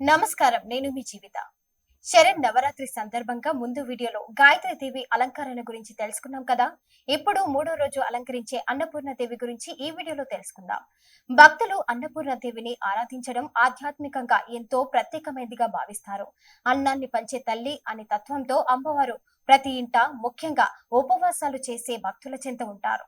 నమస్కారం నేను మీ జీవిత. శరణ్ నవరాత్రి సందర్భంగా ముందు వీడియోలో గాయత్రి దేవి అలంకరణ గురించి తెలుసుకున్నాం కదా? ఇప్పుడు మూడో రోజు అలంకరించే అన్నపూర్ణ దేవి గురించి ఈ వీడియోలో తెలుసుకుందాం. భక్తులు అన్నపూర్ణ దేవిని ఆరాధించడం ఆధ్యాత్మికంగా ఎంతో ప్రత్యేకమైనదిగా భావిస్తారు. అన్నాన్ని పంచే తల్లి అనే తత్వంతో అమ్మవారు ప్రతి ఇంట ముఖ్యంగా ఉపవాసాలు చేసే భక్తుల చెంత ఉంటారు.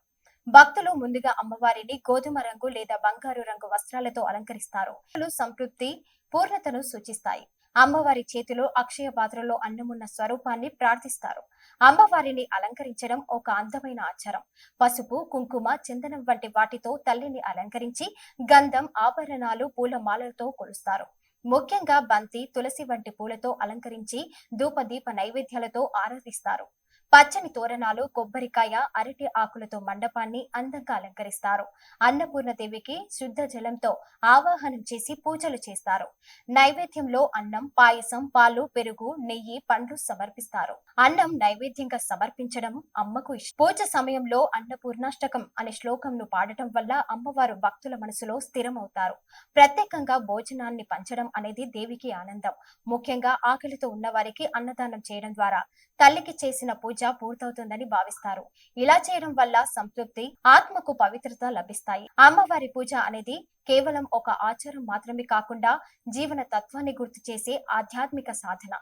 భక్తులు ముందుగా అమ్మవారిని గోధుమ రంగు లేదా బంగారు రంగు వస్త్రాలతో అలంకరిస్తారు. సంతృప్తి పూర్ణతను సూచిస్తాయి. అమ్మవారి చేతిలో అక్షయ పాత్రలో అన్నమున్న స్వరూపాన్ని ప్రార్థిస్తారు. అమ్మవారిని అలంకరించడం ఒక అందమైన ఆచారం. పసుపు కుంకుమ చందనం వంటి వాటితో తల్లిని అలంకరించి గంధం ఆభరణాలు పూల మాలలతో కొలుస్తారు. ముఖ్యంగా బంతి తులసి వంటి పూలతో అలంకరించి ధూపదీప నైవేద్యాలతో ఆరాధిస్తారు. పచ్చని తోరణాలు కొబ్బరికాయ అరటి ఆకులతో మండపాన్ని అందంగా అలంకరిస్తారు. అన్నపూర్ణదేవికి శుద్ధ జలంతో ఆవాహనం చేసి పూజలు చేస్తారు. నైవేద్యంలో అన్నం పాయసం పాలు పెరుగు నెయ్యి పండ్లు సమర్పిస్తారు. అన్నం నైవేద్యంగా సమర్పించడం అమ్మకు ఇష్టం. పూజ సమయంలో అన్నపూర్ణాష్టకం అనే శ్లోకంను పాడటం వల్ల అమ్మవారు భక్తుల మనసులో స్థిరమవుతారు. ప్రత్యేకంగా భోజనాన్ని పంచడం అనేది దేవికి ఆనందం. ముఖ్యంగా ఆకలితో ఉన్న వారికి అన్నదానం చేయడం ద్వారా తల్లికి చేసిన పూజ పూర్తవుతుందని భావిస్తారు. ఇలా చేయడం వల్ల సంతృప్తి ఆత్మకు పవిత్రత లభిస్తాయి. అమ్మవారి పూజ అనేది కేవలం ఒక ఆచారం మాత్రమే కాకుండా జీవన తత్వాన్ని గుర్తు చేసే ఆధ్యాత్మిక సాధన.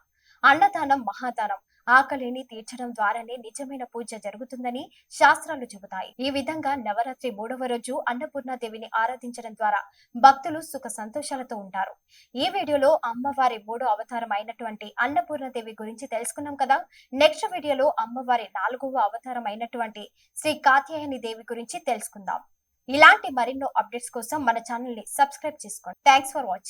అన్నదానం మహాదానం ఆకలిని తీర్చడం ద్వారానే నిజమైన పూజ జరుగుతుందని శాస్త్రాలు చెబుతాయి. ఈ విధంగా నవరాత్రి మూడవ రోజు అన్నపూర్ణ దేవిని ఆరాధించడం ద్వారా భక్తులు సుఖ సంతోషాలతో ఉంటారు. ఈ వీడియోలో అమ్మవారి మూడో అవతారం అయినటువంటి అన్నపూర్ణ దేవి గురించి తెలుసుకున్నాం కదా? నెక్స్ట్ వీడియోలో అమ్మవారి నాలుగవ అవతారం అయినటువంటి శ్రీ కాత్యాయని దేవి గురించి తెలుసుకుందాం. ఇలాంటి మరెన్నో అప్డేట్స్ కోసం మన ఛానల్ని సబ్స్క్రైబ్ చేసుకోండి. Thanks for watching